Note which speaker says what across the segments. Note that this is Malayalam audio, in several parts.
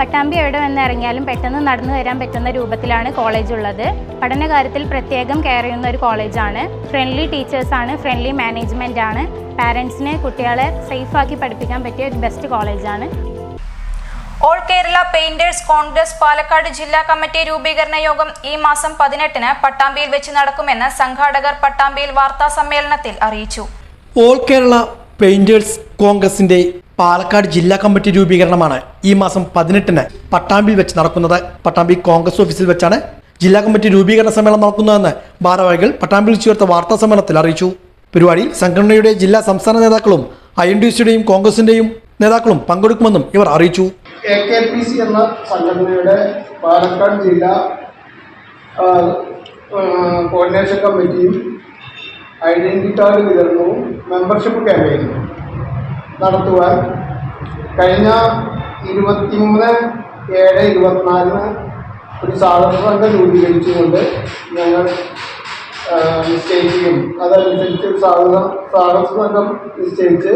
Speaker 1: പട്ടാമ്പി എവിടെ വന്ന് ഇറങ്ങിയാലും പെട്ടെന്ന് നടന്നു വരാൻ പറ്റുന്ന രൂപത്തിലാണ് കോളേജ് ഉള്ളത്. പഠനകാര്യത്തിൽ പ്രത്യേകം കെയർ ചെയ്യുന്ന ഒരു കോളേജാണ് ഫ്രണ്ട്ലി ടീച്ചേഴ്സാണ് ഫ്രണ്ട്ലി മാനേജ്മെന്റ് ആണ്. പാരൻസിനെ കുട്ടികളെ സേഫാക്കി പഠിപ്പിക്കാൻ പറ്റിയ ഒരു ബെസ്റ്റ് കോളേജാണ്
Speaker 2: all Kerala painters congress Palakkad ജില്ലാ കമ്മിറ്റി രൂപീകരണ യോഗം ഈ മാസം പതിനെട്ടിന് പട്ടാമ്പിയിൽ വെച്ച് നടക്കുമെന്ന് സംഘാടകർ പട്ടാമ്പിയിൽ വാർത്താ സമ്മേളനത്തിൽ അറിയിച്ചു.
Speaker 3: ഓൾ കേരള പെയിന്റേഴ്സ് കോൺഗ്രസിന്റെ പാലക്കാട് ജില്ലാ കമ്മിറ്റി രൂപീകരണമാണ് ഈ മാസം പതിനെട്ടിന് പട്ടാമ്പിയിൽ വെച്ച് നടക്കുന്നത്. പട്ടാമ്പി കോൺഗ്രസ് ഓഫീസിൽ വെച്ചാണ് ജില്ലാ കമ്മിറ്റി രൂപീകരണ സമ്മേളനം നടക്കുന്നതെന്ന് ഭാരവാഹികൾ പട്ടാമ്പിയിൽ ചേർത്ത വാർത്താ സമ്മേളനത്തിൽ അറിയിച്ചു. പരിപാടിയിൽ സംഘടനയുടെ ജില്ലാ സംസ്ഥാന നേതാക്കളും ഐ എൻ ഡി സിയുടെയും കോൺഗ്രസിന്റെയും നേതാക്കളും പങ്കെടുക്കുമെന്നും ഇവർ അറിയിച്ചു.
Speaker 4: കെ എന്ന സംഘടനയുടെ പാലക്കാട് ജില്ല കോർഡിനേഷൻ കമ്മിറ്റിയും ഐഡന്റി കാർഡ് വിതരണവും മെമ്പർഷിപ്പ് ക്യാമ്പയിനും നടത്തുവാൻ കഴിഞ്ഞ ഇരുപത്തിമൂന്ന് ഏഴ് ഇരുപത്തിനാലിന് ഒരു സാധാരണ രൂപീകരിച്ചുകൊണ്ട് ഞങ്ങൾ നിശ്ചയിക്കുകയും അതനുസരിച്ച് ഒരു സാഹസ സംഘം നിശ്ചയിച്ച്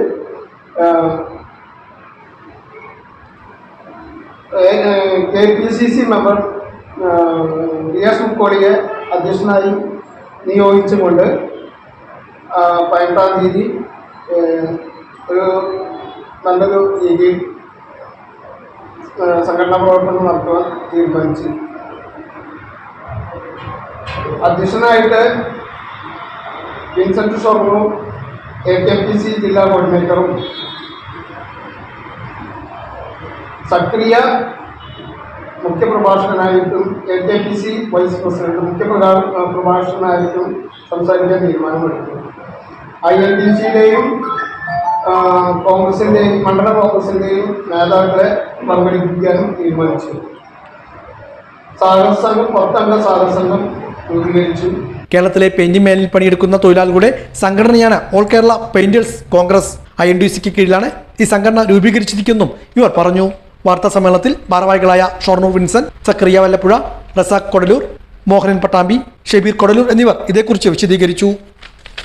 Speaker 4: K P C C member V S മുക്കോളിയെ അധ്യക്ഷനായി നിയോഗിച്ചുകൊണ്ട് പതിനെട്ടാം തീയതി നല്ലൊരു രീതിയിൽ ഏഹ്, സംഘടനാ പ്രവർത്തനം നടത്തുവാൻ തീരുമാനിച്ചു. അധ്യക്ഷനായിട്ട് വിൻസെന്റ് ഷൊർണും എ കെ പി സി ജില്ലാ കോർഡിനേറ്ററും സക്രിയ മുഖ്യപ്രഭാഷകനായിട്ടും A K P C vice president മുഖ്യപ്രഭാ പ്രഭാഷകനായിട്ടും സംസാരിക്കാൻ തീരുമാനമെടുത്തു. ഐ എൻ ഡി സിയുടെയും കോൺഗ്രസിന്റെയും മണ്ഡല കോൺഗ്രസിന്റെയും നേതാക്കളെ പങ്കെടുപ്പിക്കാനും തീരുമാനിച്ചു. സാഗർ സംഘം പത്തംഗ സാഗർ സംഘം രൂപീകരിച്ചു.
Speaker 3: കേരളത്തിലെ പെയിന്റിംഗ് മേലിൽ പണിയെടുക്കുന്ന തൊഴിലാളികളുടെ സംഘടനയാണ് all Kerala painters Congress. I N D സിക്ക് കീഴിലാണ് ഈ സംഘടന രൂപീകരിച്ചിരിക്കുന്നും ഇവർ പറഞ്ഞു. വാർത്താ സമ്മേളനത്തിൽ ഭാരവാഹികളായ ഷോർണു വിൻസൻ സക്രിയ വല്ലപ്പുഴ റസാഖ് കൊടലൂർ മോഹനൻ പട്ടാമ്പി ഷെബീർ കൊടലൂർ എന്നിവർ ഇതേക്കുറിച്ച് വിശദീകരിച്ചു.